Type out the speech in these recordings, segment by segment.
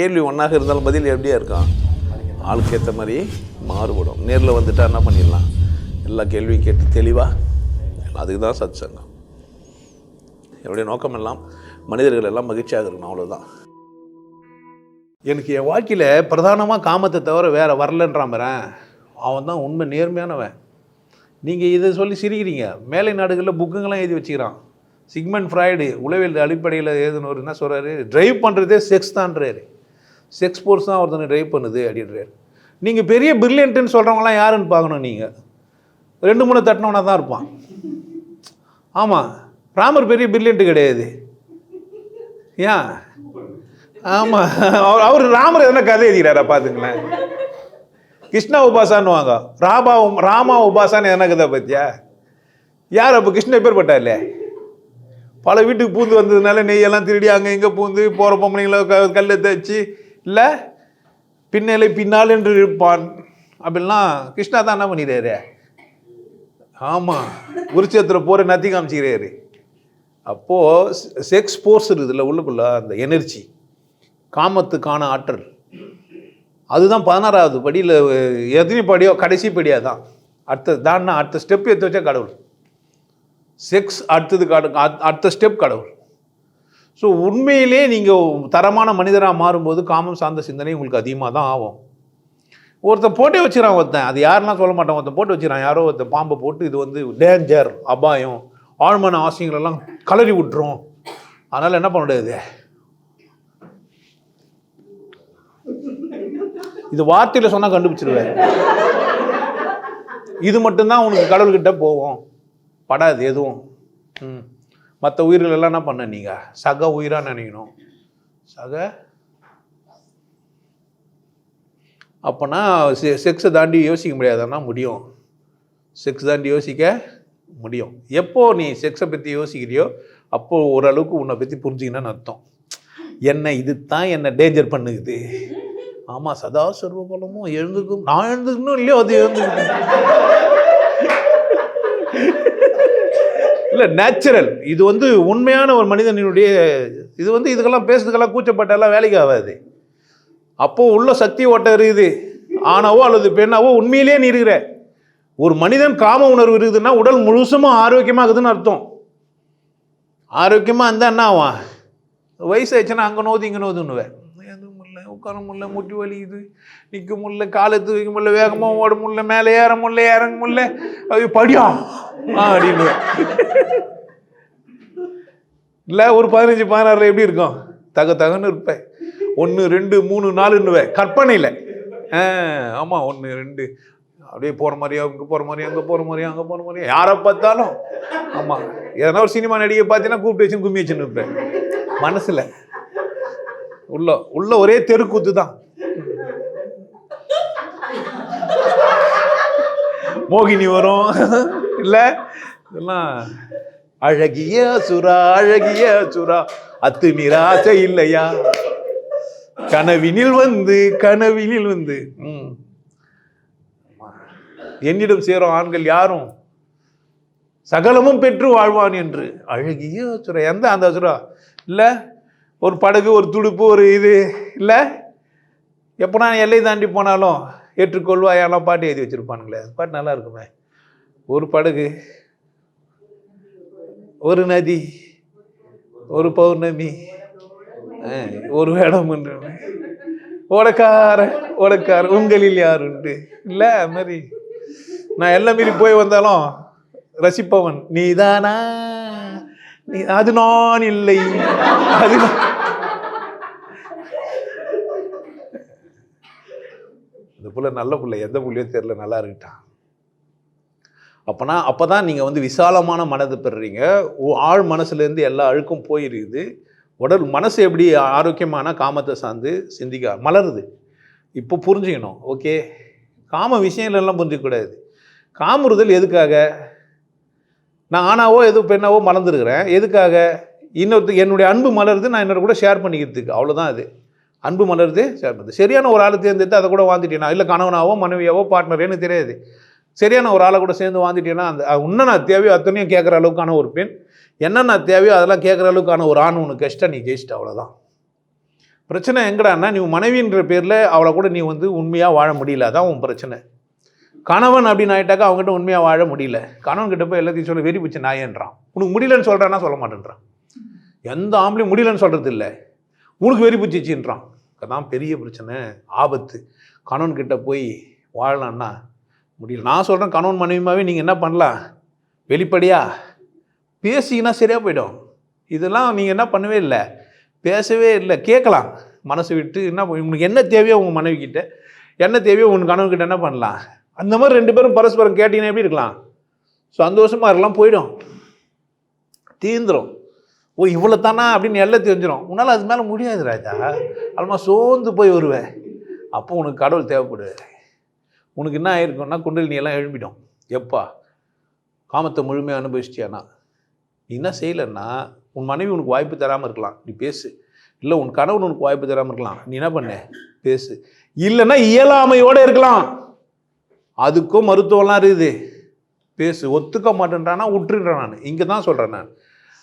கேள்வி ஒன்றாக இருந்தாலும் பதில் எப்படியா இருக்கும்? ஆளுக்கு ஏற்ற மாதிரி மாறுபடும். நேரில் வந்துட்டால் என்ன பண்ணிடலாம்? எல்லா கேள்வியும் கேட்டு தெளிவாக அதுக்கு தான் சத் சங்கம் என்னுடைய நோக்கம் எல்லாம் மனிதர்கள் எல்லாம் மகிழ்ச்சியாக இருக்கணும் அவ்வளோதான் எனக்கு என் வாழ்க்கையில் பிரதானமாக காமத்தை தவிர வேறு வரலன்றாமறேன் அவன் தான் உண்மை நேர்மையானவன். நீங்கள் இதை சொல்லி சிரிக்கிறீங்க. மேலை நாடுகளில் புக்குங்கெல்லாம் எழுதி வச்சுக்கிறான். சிக்மெண்ட் ஃப்ராய்டு உளவியல் அடிப்படையில் எழுதுனவர் என்ன சொல்கிறாரு ட்ரைவ் பண்ணுறதே செக்ஸ் தான்றாரு. செக்ஸ் ஃபோர்ஸ் தான் ஒருத்தனை ட்ரைவ் பண்ணுது அப்படின்றார். நீங்கள் பெரிய பிரில்லியன்ட்டுன்னு சொல்கிறவங்களாம் யாருன்னு பார்க்கணும் நீங்கள் ரெண்டு மூணு தட்டினவனா தான் இருப்பான். ஆமாம் ராமர் பெரிய பிரில்லியன்ட்டு கிடையாது. ஏன் ஆமாம் அவர் அவர் ராமர் எதனா கதை எழுதிக்கிறாரா பார்த்துங்களேன் கிருஷ்ணா உபாசான்னுவாங்க. ராபா ராமா உபாசான்னு எதனா கதை பார்த்தியா யார் அப்போ கிருஷ்ண பேர்பட்டார்ல பல வீட்டுக்கு பூந்து வந்ததுனால நெய்யெல்லாம் திருடி அங்கே இங்கே பூந்து போகிற பொம்பளைங்களை க கல்லை தேய்ச்சி இல்லை பின்னலை பின்னால் என்று இருப்பான். அப்படின்னா கிருஷ்ணா தான் என்ன பண்ணிடுறாரு ஆமாம் உருச்சத்தில் போகிற நத்தி காமிச்சிக்கிறாரு. அப்போது செக்ஸ் ஃபோர்ஸ் இருக்குதுல்ல உள்ளுக்குள்ள அந்த எனர்ஜி காமத்துக்கான ஆற்றல். அதுதான் பதினாறாவது படியில் எத்தனை படியோ கடைசி படியாக தான். அடுத்த தான் அடுத்த ஸ்டெப் எடுத்து வச்சா கடவுள். செக்ஸ் அடுத்தது கடவுள் அடுத்த ஸ்டெப் கடவுள். ஸோ உண்மையிலே நீங்கள் தரமான மனிதராக மாறும்போது காமம் சார்ந்த சிந்தனை உங்களுக்கு அதிகமாக தான் ஆகும். ஒருத்தன் போட்டே வச்சுக்கிறான் ஒருத்தன். அது யாருன்னா சொல்ல மாட்டான். ஒருத்தன் போட்டு வச்சுக்கிறான். யாரோ ஒருத்தன் பாம்பை போட்டு இது வந்து டேஞ்சர் அபாயம் ஆழ்மான ஆசைங்களெல்லாம் கலரி விட்டுரும். அதனால் என்ன பண்ண முடியாது? இது வார்த்தையில் சொன்னால் கண்டுபிடிச்சிருவேன். இது மட்டும்தான் உனக்கு கடவுள்கிட்ட போகும். படாது எதுவும். ம். மற்ற உயிர்கள் எல்லாம் என்ன பண்ண நீங்கள் சக உயிராக நினைக்கணும். சக? அப்போனா செ செக்ஸை தாண்டி யோசிக்க முடியாதுன்னா முடியும். செக்ஸ் தாண்டி யோசிக்க முடியும். எப்போ நீ செக்ஸை பற்றி யோசிக்கிறியோ அப்போது ஓரளவுக்கு உன்னை பற்றி புரிஞ்சுக்கினேன்னு அர்த்தம். என்ன இது தான் என்னை டேஞ்சர் பண்ணுகுது ஆமாம் சதா சர்வகுலமும் எழுந்துக்கும். நான் எழுந்துக்கணும் இல்லையோ அது எழுந்துக்கணும் இல்லை நேச்சுரல் இது வந்து உண்மையான ஒரு மனிதனுடைய இது வந்து இதுக்கெல்லாம் பேசுறதுக்கெல்லாம் கூச்சப்பட்டெல்லாம் வேலைக்கு ஆகாது. அப்போது உள்ள சக்தி ஓட்டம் இருக்குது. ஆணாவோ அல்லது பெண்ணாவோ உண்மையிலேயே நீ இருக்கிற. ஒரு மனிதன் காம உணர்வு இருக்குதுன்னா உடல் முழுசுமாக ஆரோக்கியமாக இருக்குதுன்னு அர்த்தம். ஆரோக்கியமாக இருந்தால் என்ன ஆவான் வயசாச்சுன்னா அங்கே நோது இங்கே நோதுன்னுவேன். உட்கார முடியல முட்டி வலிக்குது நிற்க முடியல காலை தூக்க முடியல வேகமாக ஓட முடியல மேலே ஏற முடியல இறங்க முடியல அது படியா? ஆ அப்படின்னு இல்லை ஒரு பதினஞ்சு பதினாறுல எப்படி இருக்கும்? தக தகன்னு இருப்பேன். ஒன்று ரெண்டு மூணு நாலுன்னுவேன். கற்பனையில். ஆ ஆமாம் ஒன்று ரெண்டு. அப்படியே போகிற மாதிரியா இங்கே போகிற மாதிரியா அங்கே போகிற மாதிரியா அங்கே போகிற மாதிரியா. யாரை பார்த்தாலும் ஆமாம் எதனா ஒரு சினிமா நடிகை பார்த்தீங்கன்னா கூப்பிட்டு வச்சு கும்மி வச்சுன்னு இருப்பேன். மனசில். உள்ள உள்ள ஒரே தெருக்கூத்து தான் மோகினி வரும். இல்லை? இதெல்லாம் அழகிய சுறா அழகிய சுறா. அத்து நிராசை இல்லையா? கனவினில் வந்து கனவினில் வந்து. ம். என்னிடம் சேரும் ஆண்கள் யாரும்? சகலமும் பெற்று வாழ்வான் என்று. அழகிய சுரா எந்த அந்த சுரா இல்லை? ஒரு படகு ஒரு துடுப்பு ஒரு இது இல்லை. எப்போ நான் எல்லை தாண்டி போனாலும் ஏற்றுக்கொள்வாயெல்லாம் பாட்டு எழுதி வச்சுருப்பானுங்களே. அது பாட்டு நல்லா இருக்குமே. ஒரு படகு ஒரு நதி ஒரு பௌர்ணமி ஆ, ஒரு வேடம் ஓடக்கார ஓடக்கார உங்களில் யார் உண்டு? இல்லை அது மாதிரி. நான் எல்லாம் மீறி போய் வந்தாலும் ரசிப்பவன் நீதானா? நீ அது நான் இல்லை. அது நான். இந்த புள்ள நல்ல பிள்ளை எந்த பிள்ளையோ தெரில நல்லா இருக்கிட்டான். அப்போனா அப்போ தான் நீங்கள் வந்து விசாலமான மனதை பெறுறீங்க. ஆள் ஆழ் மனசுலேருந்து எல்லா அழுக்கும் போயிருக்குது. உடல் மனசு எப்படி ஆரோக்கியமான காமத்தை சார்ந்து சிந்திக்க மலருது. இப்போ புரிஞ்சுக்கணும். ஓகே. காம விஷயங்கள் புரிஞ்சிக்கூடாது புரிஞ்சிக்கக்கூடாது காமுறுதல் எதுக்காக? நான் ஆணாவோ எது பெண்ணாவோ மலர்ந்துருக்கிறேன் எதுக்காக? இன்னொருத்த என்னுடைய அன்பு மலருது நான் என்னோட கூட ஷேர் பண்ணிக்கிறதுக்கு. அவ்வளோதான் அது. அன்பு மலருது. சேர்ந்தது பண்ணுறது சரியான ஒரு ஆளை தேர்ந்தெடுத்து அதை கூட வாழ்ந்துட்டேனா இல்லை கணவனாவோ மனைவியாவோ பார்ட்னரேன்னு தெரியாது. சரியான ஒரு ஆளை கூட சேர்ந்து வாழ்ந்துட்டேன்னா அந்த இன்னும் நான் தேவையோ அத்தனையும் கேட்குற அளவுக்கான ஒரு பெண். என்னென்ன தேவையோ அதெல்லாம் கேட்குற அளவுக்கான ஒரு ஆண் உனக்கு கஷ்டம் நீ ஜெயிச்சிட்ட அவ்வளோதான் பிரச்சனை எங்கடான்னா நீ உன் மனைவின்ற பேரில் அவளை கூட நீ வந்து உண்மையாக வாழ முடியல. அதான் உன் பிரச்சனை. கணவன் அப்படின்னு ஆயிட்டாக்கா அவங்ககிட்ட உண்மையாக வாழ முடியல. கணவன் கிட்ட போய் எல்லாத்தையும் சொல்ல வெறி பிடிச்ச நாயன்றான். உனக்கு முடியலன்னு சொல்கிறான்னா சொல்ல மாட்டேன்றான். எந்த ஆம்பளையும் முடியலன்னு சொல்கிறது இல்லை உனக்கு வெறி பிடிச்சிச்சின்றான் அதான் பெரிய பிரச்சனை ஆபத்து. கணவன் கிட்ட போய் வாழலான்னா முடியல. நான் சொல்கிறேன் கணவன் மனைவிமாவே நீங்கள் என்ன பண்ணலாம்? வெளிப்படையாக பேசிங்கன்னா சரியாக போயிடும். இதெல்லாம் நீங்கள் என்ன பண்ணவே இல்லை. பேசவே இல்லை. கேட்கலாம். மனசு விட்டு என்ன உங்களுக்கு என்ன தேவையோ உங்கள் மனைவி கிட்ட என்ன தேவையோ உன் கணவன்கிட்ட என்ன பண்ணலாம்? அந்த மாதிரி ரெண்டு பேரும் பரஸ்பரம் கேட்டிங்கன்னா எப்படி இருக்கலாம்? சந்தோஷமாக இருக்கலாம் போயிடும். தீந்துரும். ஓ இவ்வளோ தானா அப்படின்னு எல்லாம் தெரிஞ்சிடும் உன்னால் அது மேலே முடியாது ராஜா. அல்மா சோர்ந்து போய் வருவேன். அப்போ உனக்கு கடவுள் தேவைப்படுவார் உனக்கு என்ன ஆயிருக்கும்னா குண்டலினி எல்லாம் எழும்பிடும். எப்பா காமத்தை முழுமையாக அனுபவிச்சிட்டியானா நீ என்ன செய்யலைன்னா உன் மனைவி உனக்கு வாய்ப்பு தராமல் இருக்கலாம். நீ பேசு. இல்லை உன் கணவன் உனக்கு வாய்ப்பு தராமல் இருக்கலாம். நீ என்ன பண்ண? பேசு. இல்லைன்னா இயலாமையோடு இருக்கலாம். அதுக்கும் மருத்துவம்லாம் இருக்குது. பேசு. ஒத்துக்க மாட்டேன்றானா விட்டுருன்றேன் நான். இங்கே தான் சொல்கிறேன் நான்.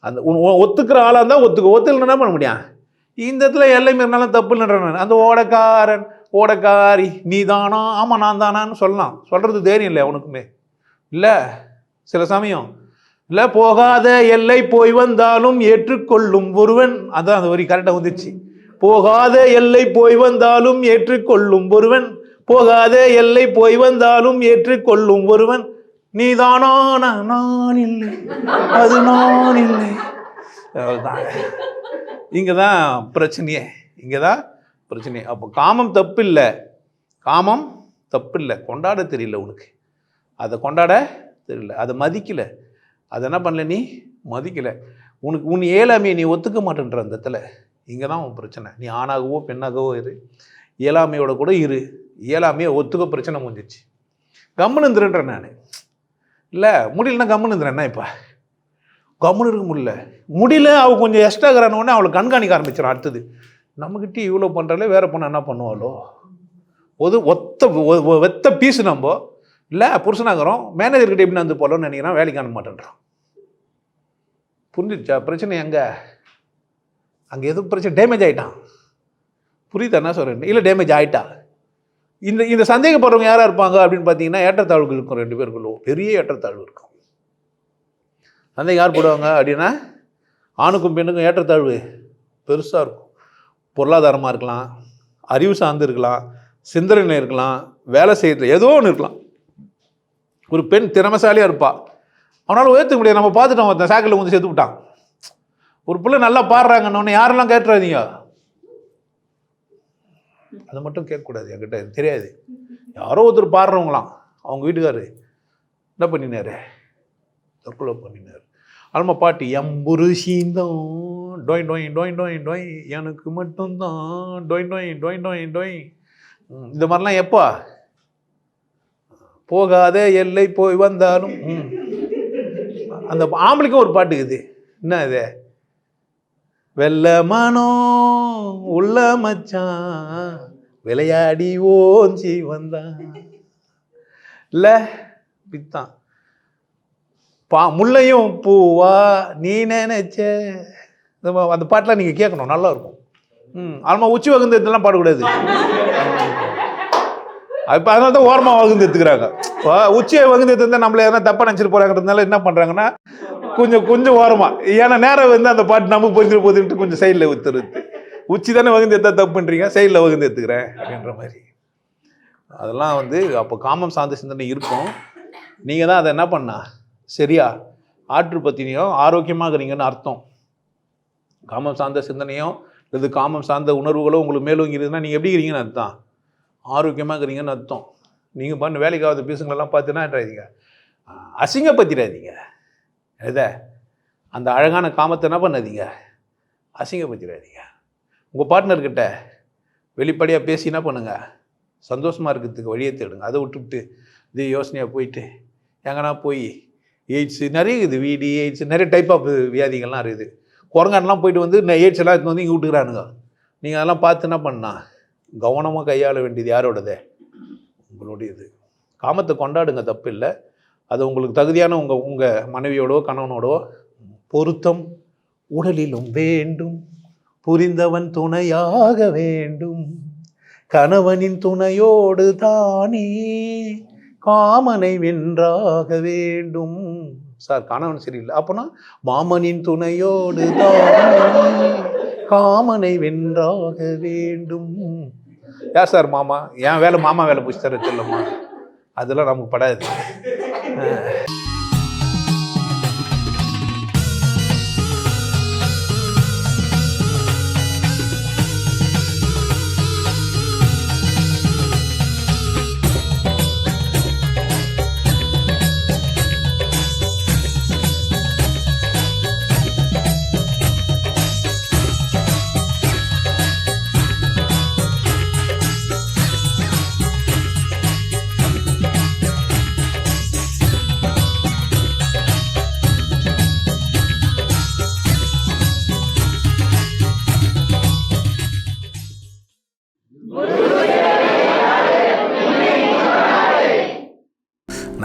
அந்த ஒத்துக்கிற ஆளாக இருந்தால் ஒத்துக்க. ஒத்துக்கல என்ன பண்ண முடியும்? இந்த இடத்துல எல்லை மீறினாலும் தப்பு இல்லைன்றேன் அந்த ஓடக்காரன் ஓடக்காரி நீ தானா ஆமாம் நான் தானான்னு சொல்லலாம். சொல்கிறது தைரியம் இல்லை உனக்குமே? இல்லை? சில சமயம். இல்லை போகாத எல்லை போய் வந்தாலும் ஏற்றுக்கொள்ளும் ஒருவன். அதான் அந்த வரி கரெக்டாக வந்துச்சு போகாத எல்லை போய் வந்தாலும் ஏற்றுக்கொள்ளும் ஒருவன். போகாத எல்லை போய் வந்தாலும் ஏற்றுக்கொள்ளும் ஒருவன். நீதானா நான் நான் இல்லை அது நான் இல்லை இங்கே தான் பிரச்சனையே. இங்கே தான் பிரச்சனையே. அப்போ காமம் தப்பு இல்லை காமம் தப்பு இல்லை கொண்டாட தெரியல உனக்கு. அதை கொண்டாட தெரியல. அதை மதிக்கல. அதை என்ன பண்ணல நீ? மதிக்கல. உனக்கு உன் இயலாமையை நீ ஒத்துக்க மாட்டேன்ற அந்த இடத்துல. இங்கே தான் உன் பிரச்சனை. நீ ஆணாகவோ பெண்ணாகவோ இரு. இயலாமையோட கூட இரு. இயலாமையை ஒத்துக்க பிரச்சனை முடிஞ்சிச்சு. கம்முன்னு இருந்துருன்றேன் நான். இல்லை முடியலன்னா கம்முன்னு இருந்துறேன் இப்போ? கம்முன்னு இருக்க முடியல. முடியல அவள் கொஞ்சம் எக்ஸ்ட்ரா உடனே அவளை கண்காணிக்க ஆரம்பிச்சிடும் அடுத்தது. நம்மக்கிட்டே இவ்வளோ பண்ணுறாலே வேற பொண்ணு என்ன பண்ணுவாளோ? ஒரு ஒத்த ஒத்த பீஸ் நம்ம. இல்லை புருஷனாகிறோம் மேனேஜர்கிட்ட எப்படி வந்து போகலன்னு நினைக்கிறான் வேலைக்கு அனுப்ப மாட்டேன்றோம் புரிஞ்சிச்சா பிரச்சனை எங்கே? அங்கே எதுவும் பிரச்சனை டேமேஜ் ஆகிட்டான் புரியுது என்ன சொல்கிறேன் இல்லை டேமேஜ் ஆகிட்டா இந்த இந்த சந்தேகப்படுறவங்க யாராக இருப்பாங்க அப்படின்னு பார்த்தீங்கன்னா ஏற்றத்தாழ்வுகள் இருக்கும் ரெண்டு பேருக்குள்ள பெரிய ஏற்றத்தாழ்வு இருக்கும். சந்தேகம் யார் போடுவாங்க அப்படின்னா ஆணுக்கும் பெண்ணுக்கும் ஏற்றத்தாழ்வு பெருசாக இருக்கும். பொருளாதாரமாக இருக்கலாம் அறிவு சார்ந்து இருக்கலாம் சிந்தனை இருக்கலாம் வேலை செய்யறது ஏதோ ஒன்று இருக்கலாம். ஒரு பெண் திறமைசாலியாக இருப்பாள் அவனால் உயர்த்த முடியாது. நம்ம பார்த்துட்டோம் ஒருத்தன் சாக்கில் வந்து சேர்த்து விட்டான். ஒரு பிள்ளை நல்லா பாடுறாங்கன்னு யாரெல்லாம் கேட்டுறாதீங்க? அதை மட்டும் கேட்கக்கூடாது என்கிட்ட. தெரியாது. யாரோ ஒருத்தர் பாடுறவங்களாம். அவங்க வீட்டுக்காரு என்ன பண்ணினாரு? தற்கொலை பண்ணினார். அல்மா பாட்டு எம்புரு சீந்தம். டொய் டொய் டொய் டொய் டொய் எனக்கு மட்டும்தான். டொய் டொய் டொய் டொய் டொய். இந்த மாதிரிலாம் எப்போ? போகாத எல்லை போய் வந்தாலும். ம். அந்த ஆம்பளைக்கும் ஒரு பாட்டு இருக்குது. என்ன இது? வெள்ள உள்ள மச்சான் விளையாடி ஓஞ்சி வந்தான் இல்லை பித்தான் பா முள்ளையும் பூவா நீ நினைச்ச. இந்த அந்த பாட்டெலாம் நீங்கள் கேட்கணும் நல்லா இருக்கும் ம் ஆல்மா உச்சி வகுந்து இதெல்லாம் பாடக்கூடாது. இப்போ அதனால தான் ஓரமாக வகுந்து எடுத்துக்கிறாங்க உச்சியை வகுந்து எடுத்து நம்மள எதனா தப்பாக நினச்சிட்டு போகிறாங்கிறதுனால என்ன பண்ணுறாங்கன்னா கொஞ்சம் கொஞ்சம் ஓரமாக ஏன்னா நேரம் வந்து அந்த பாட்டு நம்ம புரிஞ்சுட்டு போதுன்ட்டு கொஞ்சம் சைடில் ஒத்துருது உச்சி தானே வகுந்து எடுத்தா தப்பு பண்ணுறீங்க சைடில் வகுந்து எடுத்துக்கிறேன் அப்படின்ற மாதிரி. அதெல்லாம் வந்து அப்போ காமம் சார்ந்த சிந்தனை இருக்கும். நீங்கள் தான் அதை என்ன பண்ணா? சரியா? ஆற்று பத்தினியும் ஆரோக்கியமாக இருக்கிறீங்கன்னு அர்த்தம். காமம் சார்ந்த சிந்தனையும் அல்லது காமம் சார்ந்த உணர்வுகளோ உங்களுக்கு மேலோங்கி இருக்குதுன்னா நீங்கள் எப்படி இருக்கிறீங்கன்னு அர்த்தம். ஆரோக்கியமாக இருக்கிறீங்கன்னு அர்த்தம். நீங்கள் பண்ண வேலைக்காவது பீசுங்களெல்லாம் பார்த்துனான்றாதீங்க அசிங்கப்படுத்திடாதீங்க. எதை? அந்த அழகான காமத்தை என்ன பண்ணாதீங்க? அசிங்கப்படுத்திடாதீங்க. உங்கள் பார்ட்னர்கிட்ட வெளிப்படையாக பேசி என்ன பண்ணுங்க? சந்தோஷமாக இருக்கிறதுக்கு வழியை தேடுங்க. அதை விட்டுவிட்டு இது யோசனையாக போயிட்டு எங்கன்னா போய் எய்ட்ஸு நிறைய இருக்குது. வீடி எய்ட்ஸ் நிறைய டைப் ஆஃப் வியாதிகள்லாம் இருக்குது. குரங்கான்லாம் போயிட்டு வந்து இந்த எய்ட்ஸ் எல்லாம் எடுத்துன்னு வந்து இங்கே விட்டுக்கிறானுங்க. நீங்கள் அதெல்லாம் பார்த்து என்ன பண்ணா? கவனமாக கையாள வேண்டியது யாரோடது? உங்களுடையது. காமத்தை கொண்டாடுங்க. தப்பு இல்லை. அது உங்களுக்கு தகுதியான உங்கள் உங்கள் மனைவியோடோ கணவனோடோ பொருத்தம் உடலிலும் வேண்டும். புரிந்தவன் துணையாக வேண்டும். கணவனின் துணையோடு தானே காமனை வென்றாக வேண்டும். சார் கணவன் சரியில்லை. அப்போனா மாமனின் துணையோடு தானே காமனை வென்றாக வேண்டும். யார் சார் மாமா? என் வேலை மாமா வேலை பிடிச்சி தர சொல்லுமா? அதெல்லாம் நமக்கு படாது. は